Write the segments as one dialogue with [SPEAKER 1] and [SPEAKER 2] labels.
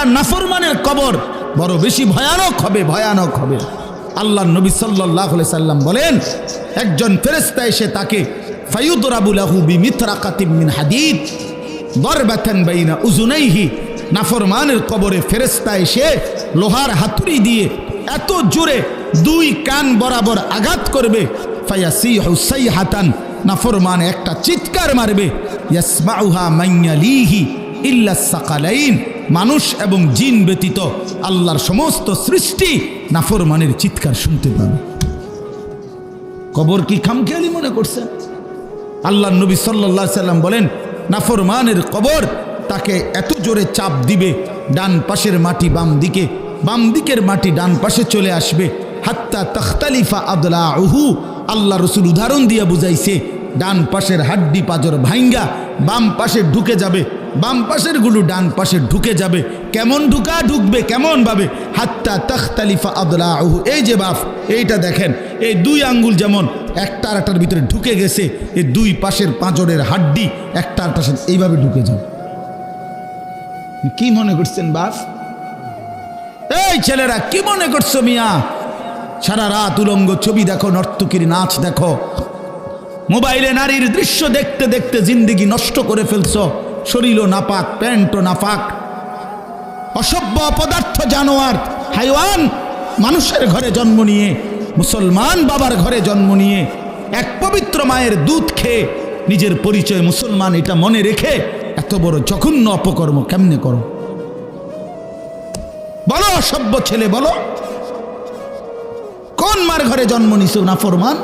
[SPEAKER 1] একটা নাফরমানের কবর। বড় বেশি ভয়ানক হবে ভয়ানক হবে। আল্লাহ নবী সাল্লাহ সাল্লাম বলেন, একজন ফেরেস্তা এসে তাকে ফায়ুদরাবুলাহু বিমিথরাকাতিম মিন হাদিদ উজুনাইহি, নাফরমানের কবরে ফেরেস্তা এসে লোহার হাতুড়ি দিয়ে এত জোরে দুই কান বরাবর আঘাত করবে ফায়াসি হুসাই হাতান নাফরমান একটা চিৎকার মারবে, ইয়াসমাউহা মাইয়ালিহি ইল্লা সাকালাইন। মানুষ এবং জিন ব্যতীত আল্লাহর সমস্ত সৃষ্টি নাফরমানের চিৎকার শুনতে পাবে। কবর কি খামখেয়ালি মনে করছেন আল্লাহ নবী সাল্লাহ সাল্লাম বলেন, নাফরমানের কবর তাকে এত জোরে চাপ দিবে, ডান পাশের মাটি বাম দিকে, বাম দিকের মাটি ডান পাশে চলে আসবে। হাত্তা তখতালিফা আদলা উহু আল্লাহ রসুল উদাহরণ দিয়ে বুঝাইছে, ডান পাশের হাড্ডি পাজর ভাইঙ্গা, বাম পাশে ঢুকে যাবে বাম পাশেরগুলো ডান পাশে ঢুকে যাবে। কেমন ঢুকা? ঢুকবে কেমন ভাবে? হাত্তা তখতালিফা আদলা উহু এই যে বাপ এইটা দেখেন, এই দুই আঙ্গুল যেমন একটা আরেকটার ভিতরে ঢুকে গেছে, এই দুই পাশের পাঁজরের হাড্ডি একটা আরেকটার সাথে এইভাবে ঢুকে যাবে। কি মনে করছেন বাপ এই ছেলেরা, কি মনে করছ মিয়া? সারা রাত উলঙ্গ ছবি দেখো, নর্তকীর নাচ দেখো। মোবাইলে নারীর দৃশ্য দেখতে দেখতে জিন্দিগি নষ্ট করে ফেলছো। শরীরও নাপাক, প্যান্টও নাপাক। অসভ্য অপদার্থ জানোয়ার, হাইওয়ান, মানুষের ঘরে জন্ম নিয়ে, মুসলমান বাবার ঘরে জন্ম নিয়ে, এক পবিত্র মায়ের দুধ খেয়ে নিজের পরিচয় মুসলমান, এটা মনে রেখে এত বড় জঘন্য অপকর্ম কেমনে করো? বলো, অসভ্য ছেলে, বলো। কোন মার ঘরে জন্ম নিছো না ফরমান?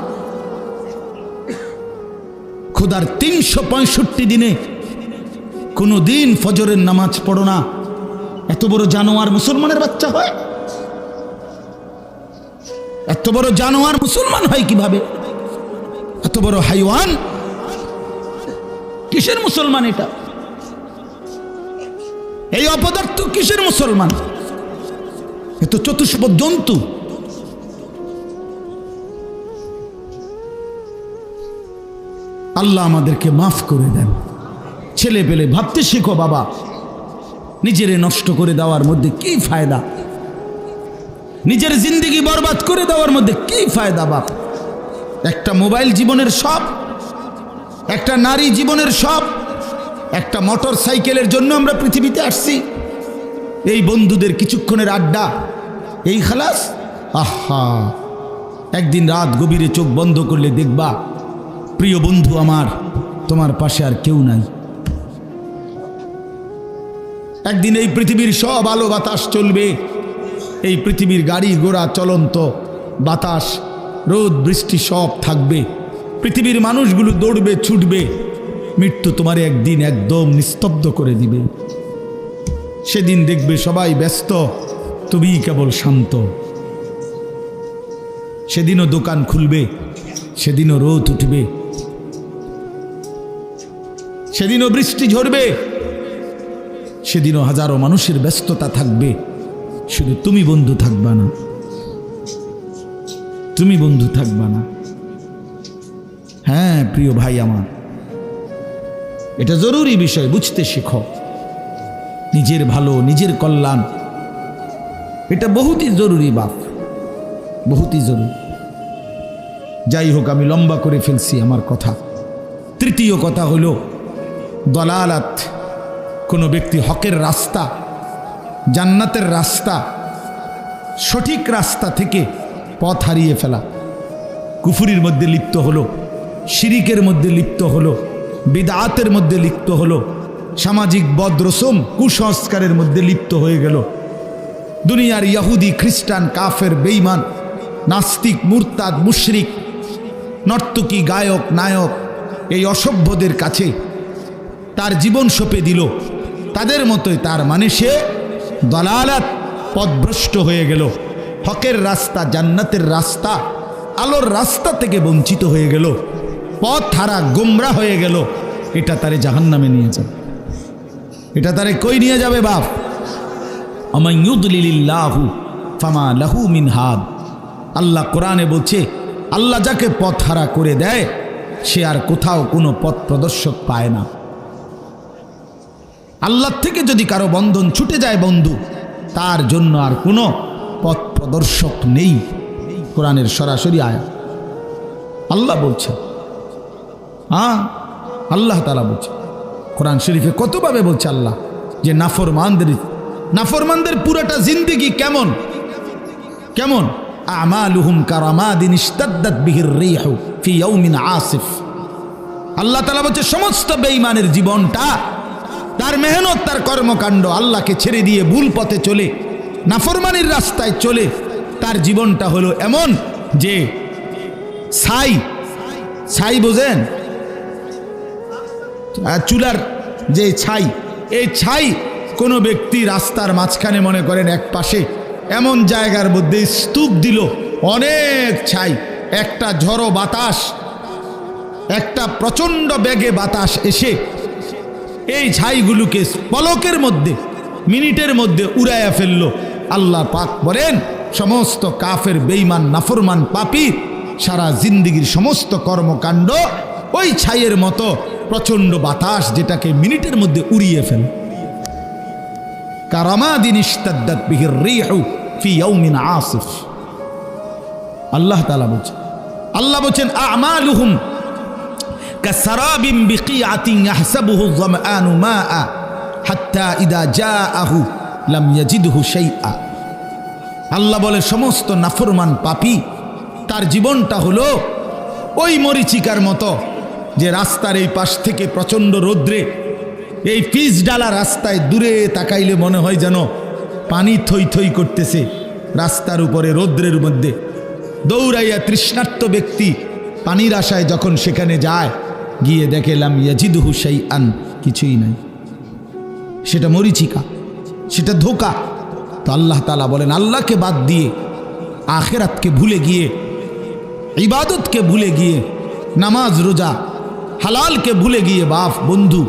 [SPEAKER 1] খুদার তিনশো পঁয়ষট্টি দিনে কোনো দিন ফজরের নামাজ পড়ো না। এত বড় জানোয়ার মুসলমানের বাচ্চা হয়। এত বড় জানোয়ার মুসলমান হয় কীভাবে? এত বড় হাইওয়ান? কিসের মুসলমান এটা? এই অপদার্থ কিসের মুসলমান? এ তো চতুষ্প জন্তু। আল্লাহ আমাদেরকে মাফ করে দেন। ছেলে পেলে ভাবতে শেখো বাবা। নিজেরে নষ্ট করে দেওয়ার মধ্যে কি ফায়দা? নিজের জিন্দিগি বরবাদ করে দেওয়ার মধ্যে কি ফায়দা বাপ? একটা মোবাইল জীবনের সব, একটা নারী জীবনের সব, একটা মোটর সাইকেলের জন্য আমরা পৃথিবীতে আসছি। এই বন্ধুদের কিছুক্ষণের আড্ডা, এই খালাস? আহা! একদিন রাত গভীরে চোখ বন্ধ করলে দেখবা, প্রিয় বন্ধু আমার, তোমার পাশে আর কেউ নাই। একদিন এই পৃথিবীর সব আলো বাতাস চলবে। এই পৃথিবীর গাড়ি ঘোড়া চলন্ত বাতাস, রোদ, বৃষ্টি সব থাকবে। পৃথিবীর মানুষগুলো দৌড়বে, ছুটবে। মৃত্যু তোমার একদিন একদম নিস্তব্ধ করে দিবে। সেদিন দেখবে সবাই ব্যস্ত তুমি কেবল শান্ত। সেদিনও দোকান খুলবে, সেদিনও রোদ উঠবে। সেদিনও বৃষ্টি ঝরবে সেদিনও হাজারো মানুষের ব্যস্ততা থাকবে। শুধু তুমি বন্ধু থাকবা না। তুমি বন্ধু থাকবা না। হ্যাঁ প্রিয় ভাই আমার, এটা জরুরি বিষয়, বুঝতে শেখো। নিজের ভালো, নিজের কল্যাণ, এটা বহুতই জরুরি বাপ, বহুতই জরুরি। যাই হোক, আমি লম্বা করে ফেলছি আমার কথা। তৃতীয় কথা হলো, দলালাত। কোনো ব্যক্তি হকের রাস্তা, জান্নাতের রাস্তা, সঠিক রাস্তা থেকে পথ হারিয়ে ফেলা। কুফুরির মধ্যে লিপ্ত হলো, শিরিকের মধ্যে লিপ্ত হলো, বিদাতের মধ্যে লিপ্ত হলো, সামাজিক বদ্রসম কুসংস্কারের মধ্যে লিপ্ত হয়ে গেল। দুনিয়ার ইয়াহুদি, খ্রিস্টান, কাফের বেইমান নাস্তিক, মুরতাদ, মুশরিক, নর্তকী, গায়ক, নায়ক, এই অসভ্যদের কাছে তার জীবন সঁপে দিল। তাদের মতোই তার মানে সে দলালাত পথভ্রষ্ট হয়ে গেল। হকের রাস্তা, জান্নাতের রাস্তা, আলোর রাস্তা থেকে বঞ্চিত হয়ে গেল। পথ হারা গোমরা হয়ে গেল। এটা তারে জাহান্নামে নিয়ে যাবে। এটা তারে কই নিয়ে যাবে বাপ? আমাইয়ুদলিল্লাহু ফামা লাহু মিন হাদ। আল্লাহ কোরআনে বলছে, আল্লাহ যাকে পথ হারা করে দেয়, সে আর কোথাও কোনো পথ প্রদর্শক পায় না। আল্লাহর থেকে যদি কারও বন্ধন ছুটে যায় বন্ধু, তার জন্য আর কোনো পথ প্রদর্শক নেই। কোরআনের সরাসরি আয়া আল্লাহ বলছে। হ্যাঁ আল্লাহ তালা বলছে। কোরআন শরীফে কতভাবে বলছে আল্লাহ যে নাফরমানদের নাফরমানদের পুরোটা জিন্দিগি কেমন? কেমন? আমালুহুম কারামাদিন ইস্তাদ্দাত বিহির রিহু ফি ইয়াউমিন আসিফ। আল্লাহ তাআলা বলছে, সমস্ত বেঈমানের জীবনটা তার মেহনত, তার কর্মকাণ্ড আল্লাহকে ছেড়ে দিয়ে ভুল পথে চলে, নাফরমানির রাস্তায় চলে, তার জীবনটা হলো এমন যে ছাই ছাই বোঝেন? চুলার যে ছাই, এই ছাই কোনো ব্যক্তি রাস্তার মাঝখানে মনে করেন এক পাশে, এমন জায়গার মধ্যে স্তূপ দিল, অনেক ছাই, একটা ঝড়ো বাতাস, একটা প্রচণ্ড বেগে বাতাস এসে এই ছাইগুলোকে পলকের মধ্যে, মিনিটের মধ্যে উড়াইয়া ফেলল। আল্লাহ পাক বলেন, সমস্ত কাফের বেইমান নাফরমান, পাপি, সারা জিন্দিগির সমস্ত কর্মকাণ্ড ওই ছাইয়ের মতো প্রচণ্ড বাতাস যেটাকে মিনিটের মধ্যে উড়িয়ে ফেল। আল্লাহ তাআলা বলছেন, আল্লাহ বলছেন كسراب بقيعة يحسبه الظمآن ماء حتى إذا جاءه لم يجده شيئا আল্লাহ বলে সমস্ত নাফরমান পাপি তার জীবনটা হলো ওই মরিচিকার মতো যে রাস্তার এই পাশ থেকে প্রচণ্ড রৌদ্রে এই পিচ ডালা রাস্তায় দূরে তাকাইলে মনে হয় যেন পানি থই থই করতেছে রাস্তার উপরে রৌদ্রের মধ্যে দৌড়াইয়া তৃষ্ণার্ত ব্যক্তি পানির আশায় যখন সেখানে যায় গিয়ে দেখেলাম ইয়াজিদুহু সেই আন কিছুই নাই। সেটা মরিচিকা, সেটা ধোকা। তো আল্লাহ তালা বলেন, আল্লাহকে বাদ দিয়ে আখেরাতকে ভুলে গিয়ে, ইবাদতকে ভুলে গিয়ে, নামাজ, রোজা, হালালকে ভুলে গিয়ে, বাপ, বন্ধু,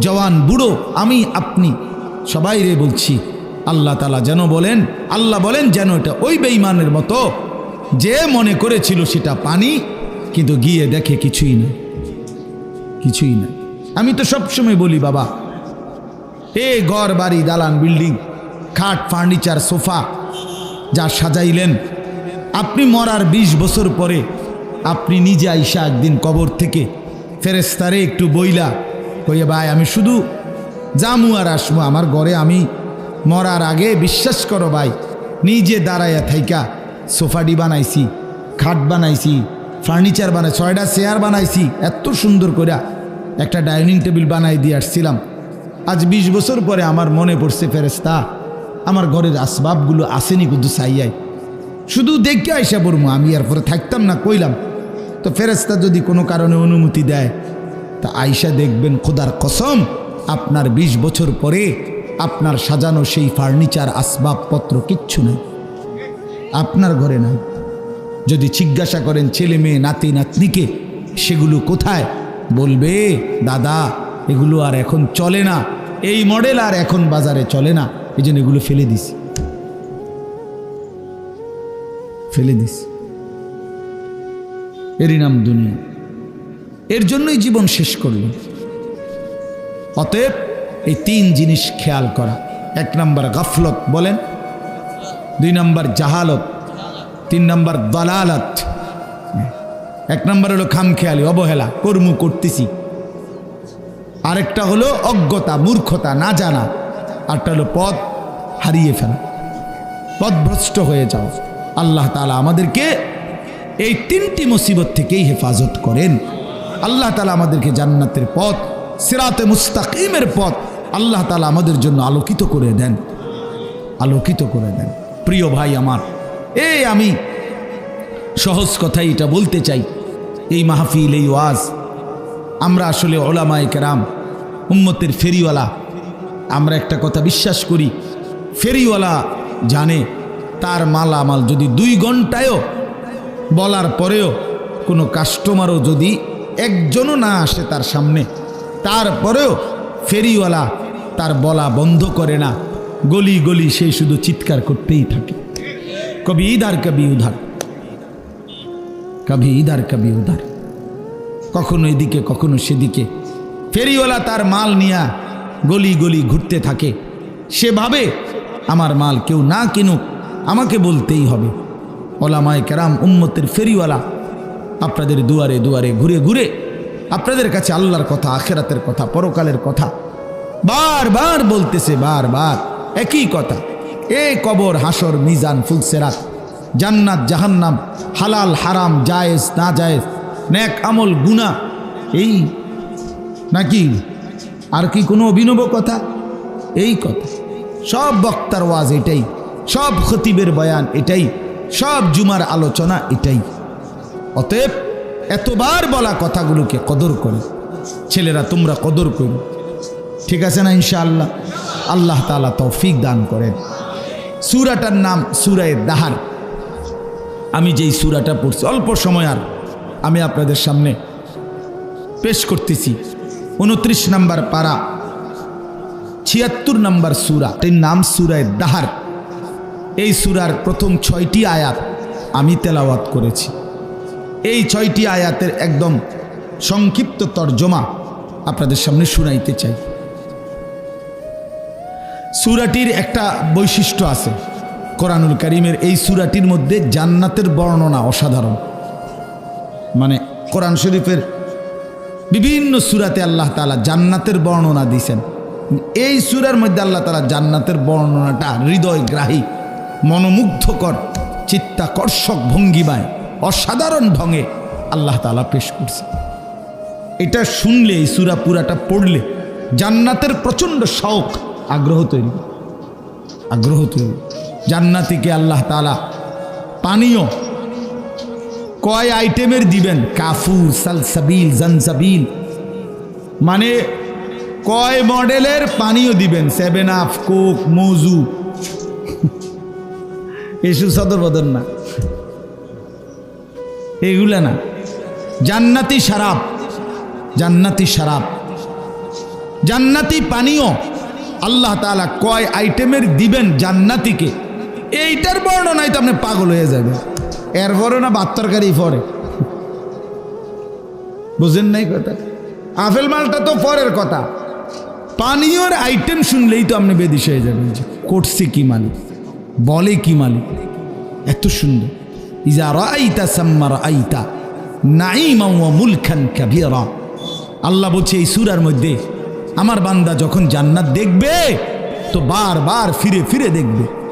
[SPEAKER 1] জওয়ান, বুড়ো, আমি, আপনি, সবাই রে বলছি, আল্লাহ তালা যেন বলেন, আল্লাহ বলেন যেন এটা ওই বেঈমানের মতো, যে মনে করেছিল সেটা পানি, কিন্তু গিয়ে দেখে কিছুই না কিছুই না আমি তো সবসময় বলি, বাবা, এ ঘর, বাড়ি, দালান, বিল্ডিং, খাট, ফার্নিচার, সোফা, যা সাজাইলেন, আপনি মরার ২০ বছর পরে আপনি নিজে আইসা একদিন কবর থেকে ফেরেস্তারে একটু বইলা কইয়ে, ভাই, আমি শুধু জামু আর আসমু আমার ঘরে আমি মরার আগে বিশ্বাস করো, ভাই, নিজে দাঁড়াইয়া থাইকা সোফাডি বানাইছি, খাট বানাইছি, ফার্নিচার বানাই, ছয়টা চেয়ার বানাইছি, এত সুন্দর করে একটা ডাইনিং টেবিল বানাই দিয়ে আসছিলাম। আজ ২০ বছর পরে আমার মনে পড়ছে ফেরেস্তা আমার ঘরের আসবাবগুলো আসেনি কিন্তু সাইয়াই। শুধু দেখে আইসা পড়ব আমি আর পরে থাকতাম না, কইলাম। তো ফেরেস্তা যদি কোনো কারণে অনুমতি দেয়, তা আইসা দেখবেন খোদার কসম, আপনার ২০ বছর পরে আপনার সাজানো সেই ফার্নিচার, আসবাবপত্র কিচ্ছু নেই। আপনার ঘরে নাই। যদি জিজ্ঞাসা করেন ছেলে মেয়ে, নাতি, নাতনিকে, সেগুলো কোথায়? বলবে, দাদা, এগুলো আর এখন চলে না। এই মডেল আর এখন বাজারে চলে না। এই জন্য এগুলো ফেলে দিস। ফেলে দিস। এরই নাম দুনিয়া। এর জন্যই জীবন শেষ করল। অতএব এই তিন জিনিস খেয়াল করা। এক নম্বর গাফলত বলেন, দুই নম্বর জাহালত, তিন নম্বর দলালত। এক নম্বর হলো খামখেয়ালি, অবহেলা, কর্ম করতেছি। আরেকটা হলো অজ্ঞতা, মূর্খতা, না জানা। আরটা হলো পথ হারিয়ে ফেলা। পথভ্রষ্ট হয়ে যাও। আল্লাহ তালা আমাদেরকে এই তিনটি মুসিবত থেকেই হেফাজত করেন। আল্লাহ তালা আমাদেরকে জান্নাতের পথ, সিরাতে মুস্তাকিমের পথ আল্লাহ তালা আমাদের জন্য আলোকিত করে দেন। আলোকিত করে দেন। প্রিয় ভাই আমার, এই আমি সহজ কথাই এটা বলতে চাই। এই মাহফিল, এই ওয়াজ, আমরা আসলে ওলামায় কেরাম, উম্মতের ফেরিওয়ালা। আমরা একটা কথা বিশ্বাস করি, ফেরিওয়ালা জানে তার মালামাল যদি দুই ঘন্টায়ও বলার পরেও কোনো কাস্টমারও যদি একজনও না আসে তার সামনে, তারপরেও ফেরিওয়ালা তার বলা বন্ধ করে না। গলি গলি সে শুধু চিৎকার করতেই থাকে। কবি ইধার কবি উধার। কবি ইধার কবি উধার কখনো এদিকে, কখনো সেদিকে। ফেরিওয়ালা তার মাল নিয়া গলি গলি ঘুরতে থাকে। সেভাবে আমার মাল কেউ না কিনুক, আমাকে বলতেই হবে। ওলামায় কেরাম, উম্মতের ফেরিওয়ালা, আপনাদের দুয়ারে দুয়ারে ঘুরে ঘুরে, আপনাদের কাছে আল্লাহর কথা, আখেরাতের কথা, পরকালের কথা বারবার বলতেছে বারবার একই কথা, এ কবর, হাসর, মিজান, ফুলসেরাত। জান্নাত, জাহান্নাম, হালাল, হারাম, জায়েজ না জায়েজ নেক আমল গুনা এই নাকি? আর কি কোনো অভিনব কথা? এই কথা। সব বক্তার ওয়াজ এটাই, সব খতিবের বয়ান এটাই, সব জুমার আলোচনা এটাই। অতএব এতবার বলা কথাগুলোকে কদর করে। ছেলেরা, তোমরা কদর করো। ঠিক আছে না ইনশাআল্লাহ? আল্লাহ তালা তৌফিক দান করেন। সুরাটার নাম সুরায় দাহার। আমি যেই সুরাটা পড়ছি, অল্প সময় আর আমি আপনাদের সামনে পেশ করতেছি। উনত্রিশ নাম্বার পারা, ছিয়াত্তর নাম্বার সুরা। এর নাম সুরায় দাহার। এই সুরার প্রথম ছয়টি আয়াত আমি তেলাওয়াত করেছি। এই ছয়টি আয়াতের একদম সংক্ষিপ্ত তর্জমা আপনাদের সামনে শুনাইতে চাই। সুরাটির একটা বৈশিষ্ট্য আছে। কোরআনুল করিমের এই সুরাটির মধ্যে জান্নাতের বর্ণনা অসাধারণ। মানে কোরআন শরীফের বিভিন্ন সুরাতে আল্লাহ তালা জান্নাতের বর্ণনা দিয়েছেন। এই সুরার মধ্যে আল্লাহ তালা জান্নাতের বর্ণনাটা হৃদয়গ্রাহী, মনোমুগ্ধকর, চিত্তাকর্ষক ভঙ্গিমায়, অসাধারণ ঢঙে আল্লাহ তালা পেশ করছে এটা শুনলে, এই সুরা পুরাটা পড়লে জান্নাতের প্রচণ্ড শখ আগ্রহ তৈরি। আগ্রহ তৈরি। জান্নাতিকে আল্লাহ তালা পানীয় কয় আইটেমের দিবেন? কাফুর সালসাবিল জানসাবিল মানে কয় মডেলের পানীয় দিবেন? সেভেন আপ কোক মৌজু এসু সদর বদর না। এগুলা না। জান্নাতি শারাব। জান্নাতি শারাব। জান্নাতি পানীয় আল্লাহ তাআলা কয় আইটেমের দিবেন জান্নাতিকে? এইটার বর্ণনায় তো আপনি পাগল হয়ে যাবে এরপরে না বাত্তরকারি পরে। বুঝেন নাই কথা? আপেল মালটা তো পরের কথা। পানীয়র আইটেম শুনলেই তো আপনি বেদিস হয়ে যাবেন করছে কি মালিক? বলে কি মালিক? এত সুন্দর। ইজা রাইতা সাম্মা রাইতা নাইমা মুলখান কাবীরা। আল্লাহ বলছে, এই সূরার মধ্যে আমার বান্দা যখন জান্নাত দেখবে, তো বারবার ফিরে ফিরে দেখবে।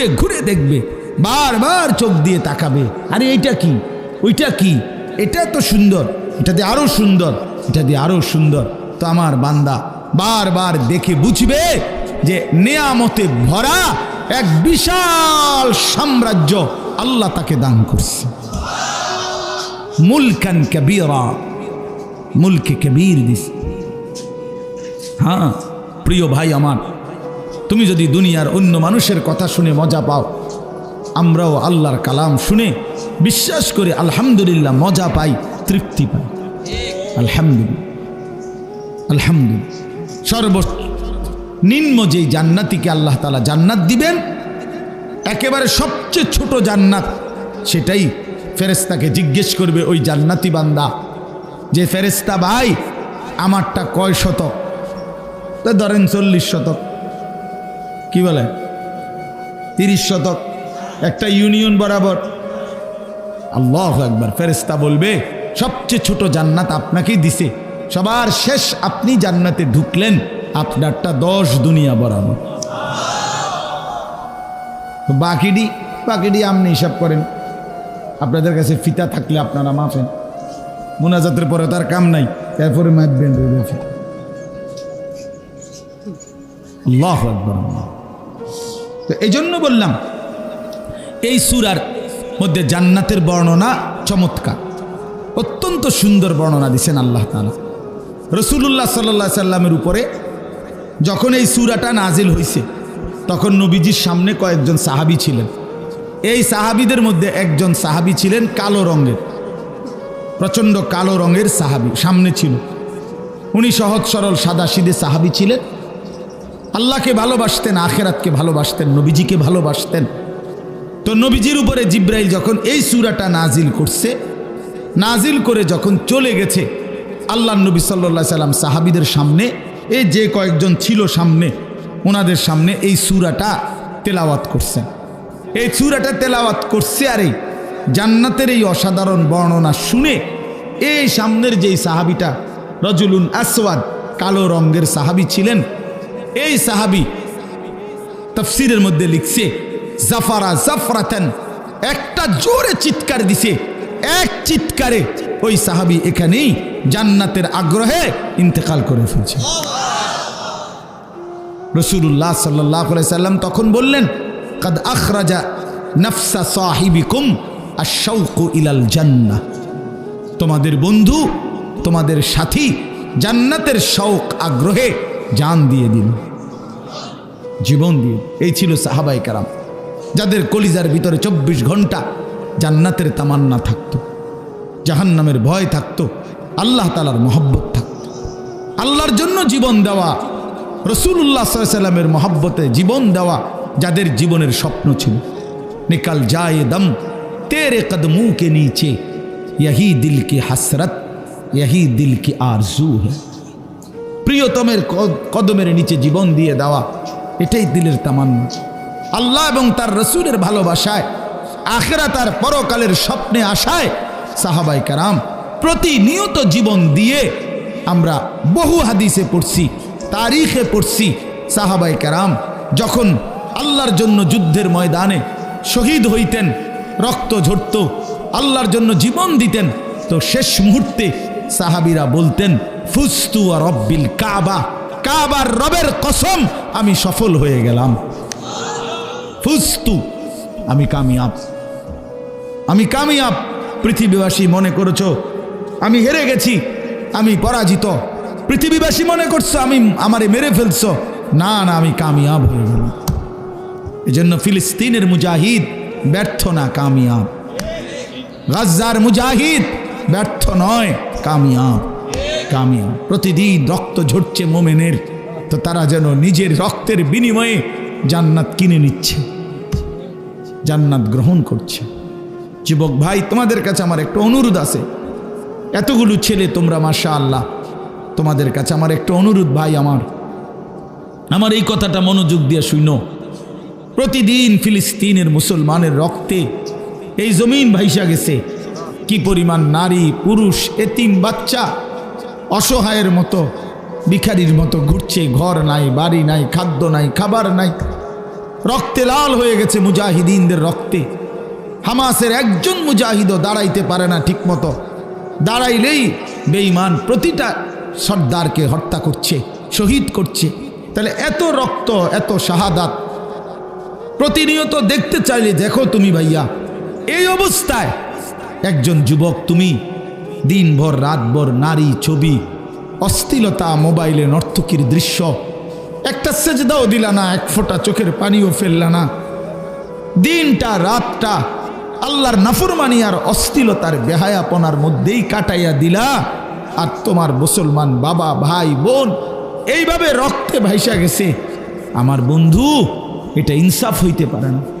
[SPEAKER 1] ঘুরে ঘুরে দেখবে, বারবার চোখ দিয়ে তাকাবে। আরে এইটা কি? ওইটা কি? এটা তো সুন্দর। এটা দিয়ে আরও সুন্দর। এটা দিয়ে আরও সুন্দর। তো আমার বান্দা বারবার দেখে বুঝবে যে নেয়ামতে ভরা এক বিশাল সাম্রাজ্য আল্লাহ তাকে দান করছে। মুলকান কবিরা। মুলকে কবির দিস হ্যাঁ প্রিয় ভাই আমার তুমি যদি দুনিয়ার অন্য মানুষের কথা শুনে মজা পাও, আমরাও আল্লাহর কালাম শুনে বিশ্বাস করে আলহামদুলিল্লাহ মজা পাই, তৃপ্তি পাই। আলহামদুলিল্লাহ। আলহামদুলিল্লাহ। সর্ব নিম্ন যেই জান্নাতিকে আল্লাহ তালা জান্নাত দিবেন, একেবারে সবচেয়ে ছোট জান্নাত সেটাই ফেরেস্তাকে জিজ্ঞেস করবে, ওই জান্নাতি বান্দা, যে ফেরেস্তা ভাই, আমারটা কয় শতক? ধরেন চল্লিশ শতক। কি বলে? তিরিশ শতক। একটা ইউনিয়ন বরাবর। আল্লাহ একবার ফেরেস্তা বলবে, সবচেয়ে ছোট জান্নাত আপনাকেই দিছে। সবার শেষ আপনি জান্নাতে ঢুকলেন, আপনারটা দশ দুনিয়া বরাবর। বাকিডি বাকিডি আপনি হিসাব করেন। আপনাদের কাছে ফিতা থাকলে আপনারা মাফেন। মোনাজাতের পরে তার কাম নাই, তারপরে ফিতা আল্লাহ আকবর। আল্লাহ। তো এই জন্য বললাম, এই সুরার মধ্যে জান্নাতের বর্ণনা চমৎকার। অত্যন্ত সুন্দর বর্ণনা দিছেন আল্লাহ তালা রসুল্লাহ সাল্লা সাল্লামের উপরে যখন এই সুরাটা নাজিল হয়েছে তখন নবীজির সামনে কয়েকজন সাহাবি ছিলেন। এই সাহাবিদের মধ্যে একজন সাহাবি ছিলেন কালো রঙের, প্রচণ্ড কালো রঙের সাহাবি সামনে ছিল। উনি সহজ সরল সাদা সিদে সাহাবি ছিলেন। আল্লাহকে ভালোবাসতেন, আখেরাতকে ভালোবাসতেন, নবীজিকে ভালোবাসতেন। তো নবীজির উপরে জিব্রাইল যখন এই সুরাটা নাজিল করছে নাজিল করে যখন চলে গেছে, আল্লাহ নবী সাল্লা সাল্লাম সাহাবিদের সামনে, এই যে কয়েকজন ছিল সামনে, ওনাদের সামনে এই সুরাটা তেলাওয়াত করছেন। এই সুরাটা তেলাওয়াত করছে আর এই জান্নাতের এই অসাধারণ বর্ণনা শুনে এই সামনের যেই সাহাবিটা, রজুলুন আসওয়াদ, কালো রঙ্গের সাহাবি ছিলেন এই সাহাবি তফসিরের মধ্যে লিখছে, জাফারা জাফরাতেন, একটা জোরে চিৎকার দিছে। এক চিৎকারে ওই সাহাবি এখানেই জান্নাতের আগ্রহে ইন্তেকাল করে ফেলছে। রসুল্লাহ সাল্লাহ সাল্লাম তখন বললেন, কাদ আখরাজা নফসা সাহিবিকুম আশাউকু ইলাল জান্নাহ তোমাদের বন্ধু, তোমাদের সাথী জান্নাতের শৌক আগ্রহে জান দিয়ে দিন জীবন দিয়ে এই ছিল সাহাবাই কারাম যাদের কলিজার ভিতরে চব্বিশ ঘন্টা জান্নাতের তামান্না থাকতো জাহান্নামের ভয় থাকতো আল্লাহ তালার মহব্বত থাকতো আল্লাহর জন্য জীবন দেওয়া রসুল্লাহ সাল্লামের মহব্বতে জীবন দেওয়া যাদের জীবনের স্বপ্ন ছিল নিকাল যায় দম তেরে কদমু के नीचे यही दिल की हसरत यही दिल की आरजू है প্রিয়তমের কদমের নিচে জীবন দিয়ে দেওয়া, এটাই দিলের তামান্না। আল্লাহ এবং তার রসুলের ভালোবাসায় আখেরা তার পরকালের স্বপ্নে আশায় সাহাবাই কারাম প্রতিনিয়ত জীবন দিয়ে আমরা বহু হাদিসে পড়ছি, তারিখে পড়ছি সাহাবাই কারাম, যখন আল্লাহর জন্য যুদ্ধের ময়দানে শহীদ হইতেন, রক্ত ঝরত, আল্লাহর জন্য জীবন দিতেন, তো শেষ মুহূর্তে সাহাবিরা বলতেন ফুস্তু আর রব্বিল কাবা। কাবার রবের কসম, আমি সফল হয়ে গেলাম। ফুস্তু, আমি কামিয়াব। আমি কামিয়াব, পৃথিবীবাসী মনে করেছ। আমি হেরে গেছি, আমি পরাজিত। পৃথিবীবাসী মনে করছ, আমি আমারে মেরে ফেলছ। না না, আমি কামিয়াব হয়ে গেলাম। এজন্য ফিলিস্তিনের মুজাহিদ ব্যর্থ না, কামিয়াব। গাজ্জার মুজাহিদ ব্যর্থ নয়, কামিয়াব। কামিয়াব প্রতিদিন রক্ত ঝরছে মোমেনের, তো তারা যেন নিজের রক্তের বিনিময়ে জান্নাত কিনে নিচ্ছে, জান্নাত গ্রহণ করছে। যুবক ভাই, তোমাদের কাছে আমার একটা অনুরোধ আছে। এতগুলো ছেলে তোমরা মাশা আল্লাহ তোমাদের কাছে আমার একটা অনুরোধ ভাই আমার। আমার এই কথাটা মনোযোগ দিয়ে শুনো। প্রতিদিন ফিলিস্তিনের মুসলমানের রক্তে এই জমিন ভাইসা গেছে। কি পরিমাণ নারী, পুরুষ, এতিম, বাচ্চা অসহায়ের মতো, ভিখারির মতো ঘুরছে, ঘর নাই, বাড়ি নাই, খাদ্য নাই, খাবার নাই। রক্তে লাল হয়ে গেছে মুজাহিদিনদের রক্তে। হামাসের একজন মুজাহিদও দাঁড়াইতে পারে না ঠিকমতো। দাঁড়াইলেই বেঈমান প্রতিটা সর্দারকে হত্যা করছে, শহীদ করছে। তাহলে এত রক্ত, এত শাহাদাত। প্রতিনিয়ত দেখতে চাইলে দেখো তুমি ভাইয়া, এই অবস্থায় একজন যুবক তুমি দিনভর, রাতভর নারী ছবি। অস্থিলতা মোবাইলে নর্তকীর দৃশ্য। একটা সেজদাও দিলা না, এক ফোঁটা চোখের পানিও ফেললা না। দিনটা, রাতটা আল্লাহর নাফরমানি আর অস্থিলতার বেহায়াপনার মধ্যেই কাটাইয়া দিলা। আর তোমার মুসলমান বাবা, ভাই, বোন এইভাবে রক্তে ভাইসা গেছে। আমার বন্ধু, এটা ইনসাফ হইতে পারে না।